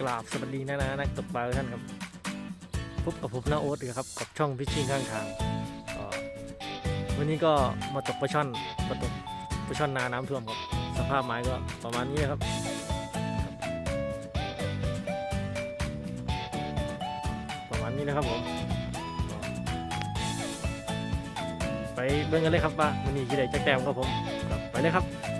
กราบสวัสดีนะนะนักตกปลาท่านครับพบกับผมนาโอ๊ตครับกับช่องพิชชิ่งข้างทางวันนี้ก็มาตกปลาช่อนมาตกปลาช่อนนาน้ำท่วมครับ สภาพไม้ก็ประมาณนี้นะครับประมาณนี้นะครับผมไปเบิ่งกันเลยครับว่าวันนี้กี่ได้จักแต้มครับผมไปเลยครับ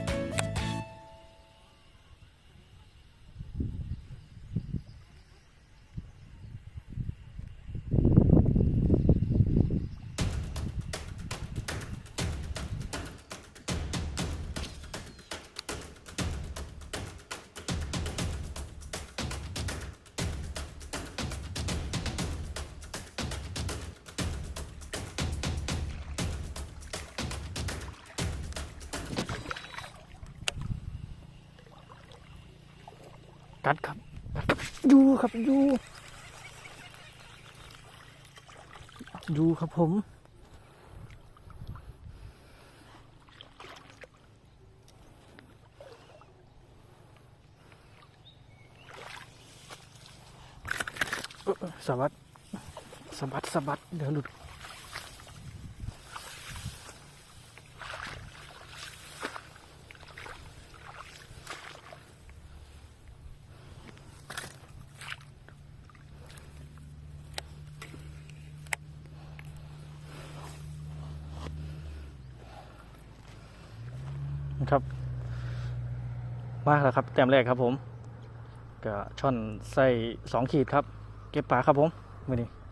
กัดครับยูครับยูยูครับผมเอ่อสะบัดสะบัดสะบัดเดี๋ยวหลุด นะครับ มาแล้วครับแต้มแรกครับผมก็ช่อนใส่สองขีดครับ เก็บปลาครับผมมือนี้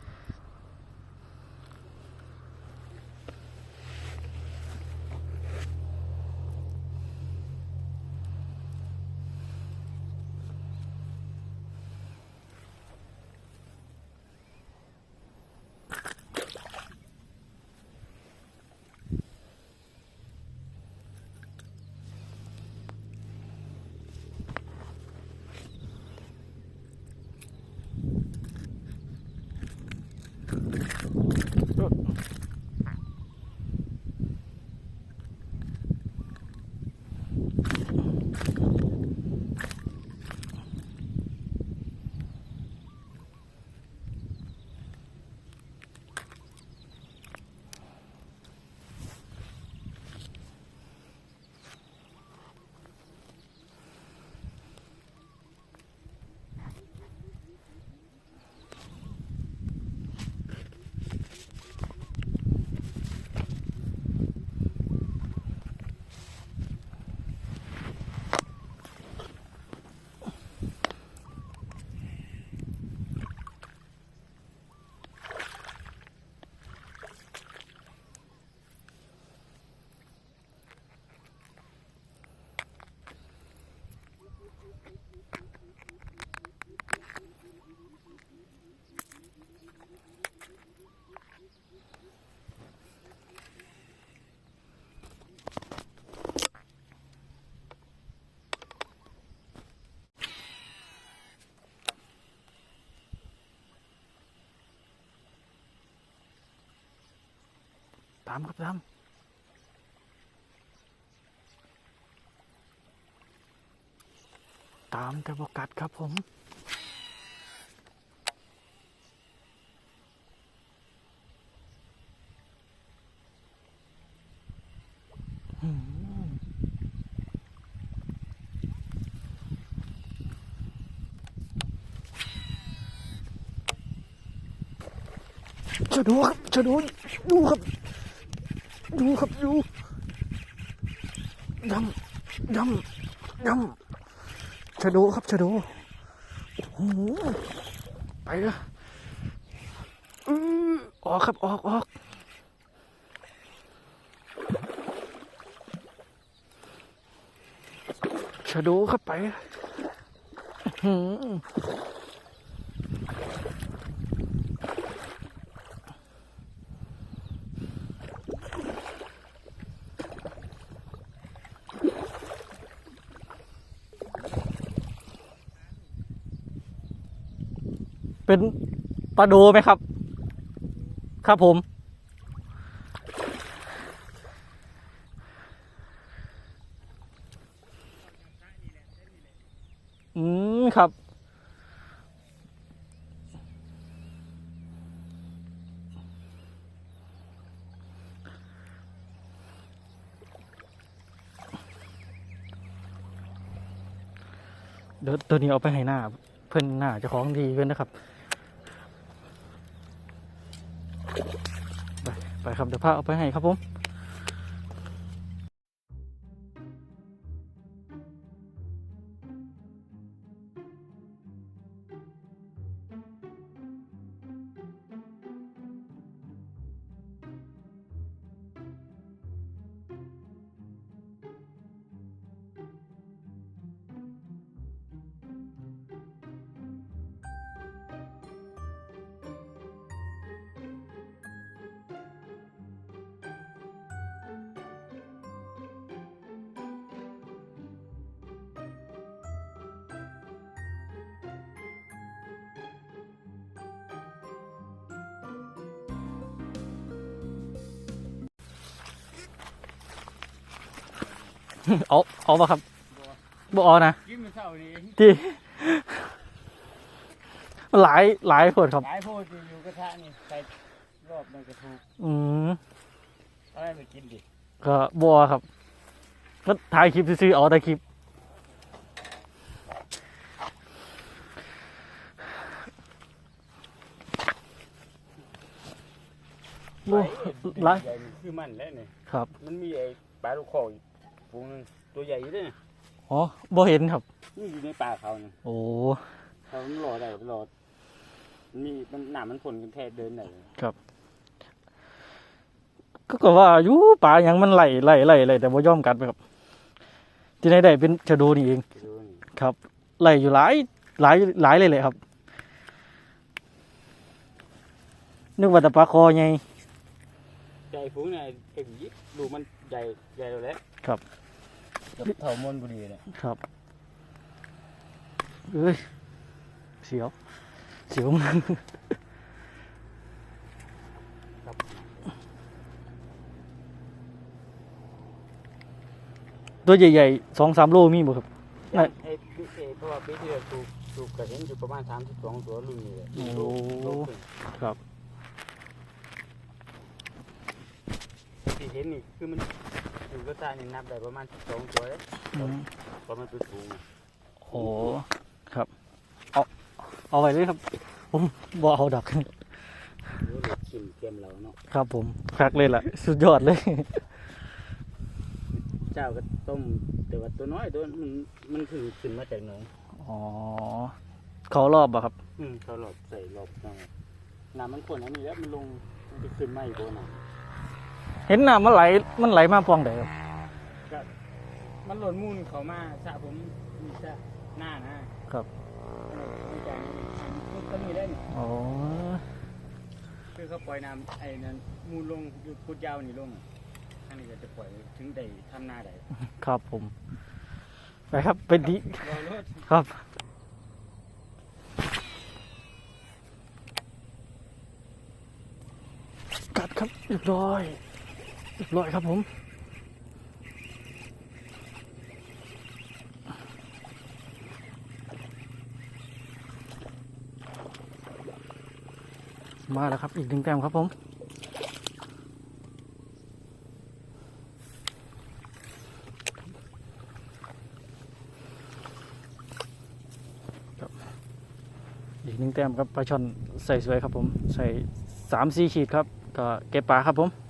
ามครับตามตามแต่บกัดครับผมจะดูครับจะดูดูครับ ดูครับดูยำยำยำชะโดครับชะโดโอ้โหไปละอือออกครับออกออกชะโดครับไปอือ เป็นปลาดูไหมครับ ครับผม อืม ครับ เดี๋ยวตัวนี้เอาไปให้หน้า เพื่อนหน้าเจ้าของดีเพื่อนนะครับ ครับเดี๋ยวพาเอาไปให้ครับผม เอาเอาปะครับบ่เอานะยิ้มมันเศร้าดีที่หลายหลายคนครับหลายโพดอยู่กระทะนี่ใส่รอบมันกระทูกอืมอะไรไปกินดิก็บัวครับก็ถ่ายคลิปซื้อๆเอาแต่คลิป โอ้หลายใหญ่มันคือมันแล้วเนี่ยครับ มันมีไอ้ปลาลูกคออีก ฝูงหนึงตัวใหญ่อยู่ด้วยเนี่ยอ๋อบ่เห็นครับ นี่อยู่ในป่าเขาเนี่ยโอ้เขามันรอได้รอมันมีมันหนามันผลกันแท้เดินได้เลยก็ก็ว่าอยู่ป่าหยังมันไหลไหลไหลไหลแต่บ่ยอมกัดไปครับ ที่ไหนได้เป็นชะโดูนี่เองไปดูนี่ครับไหลอยู่หลายหลายหลายเลยเลยครับ นึกว่าแต่ปลาคอไง ใหญ่ฝูงเนี่ยไอ้ผีดูมันใหญ่ใหญ่แล้วแหละครับ กับเท่ามนบุรีเนี่ยครับเอ้ยเสียวเสียวมากครับตัวใหญ่ๆสองสามโลมีบ่ครับ ไอ้ ไอ้ไอ้เพราะว่าปีที่แล้วถูกถูกกระเห็นอยู่ประมาณสามสิบสองตัวรุ่นนี้เลยโอ้โลโลครึ่งครับ ที่เห็นนี่คือมัน อยู่กระตายนี่นับได้ประมาณสองตัวเลยอืมเพราะมันเป็นสูงอะโอ้ครับ เอาเอาไว้เลยครับ ผมบ่เอาดักหรือเหล็กขิมเกมเราเนาะครับผมคักเลยล่ะ สุดยอดเลย เจ้าก็ต้มแต่ว่าตัวน้อยตัวมันมันคือขึ้นมาจากหนองอ๋อ เขารอบอะครับ อืมเขาหลบใส่หลบน้องน้ำมันข้นอันนี้แล้วมันลงมันไปขึ้นมาอีกตัวน่ะ เห็นน้ำมันไหลมันไหลมาปองไดครับก็มันหล่นมูลเขามาสระผมมีสระหน้านะครับมันจากมันก็มีได้นี่อ๋อคือเขาปล่อยน้ำไอ้นั้นมูลลงอยู่พุดยาวนี่ลงอันนี้ก็จะปล่อยถึงได้ทำหน้าได้ครับผมไปครับเป็นดีรอรถครับกัดครับเรียบร้อย เรียบร้อยครับผมมาแล้วครับ อีกหนึ่งแต้มครับผม อีกหนึ่งแต้มครับปลาช่อนใส่สวยครับผม ใส่สามสี่ขีดครับ ก็เก็บปลาครับผม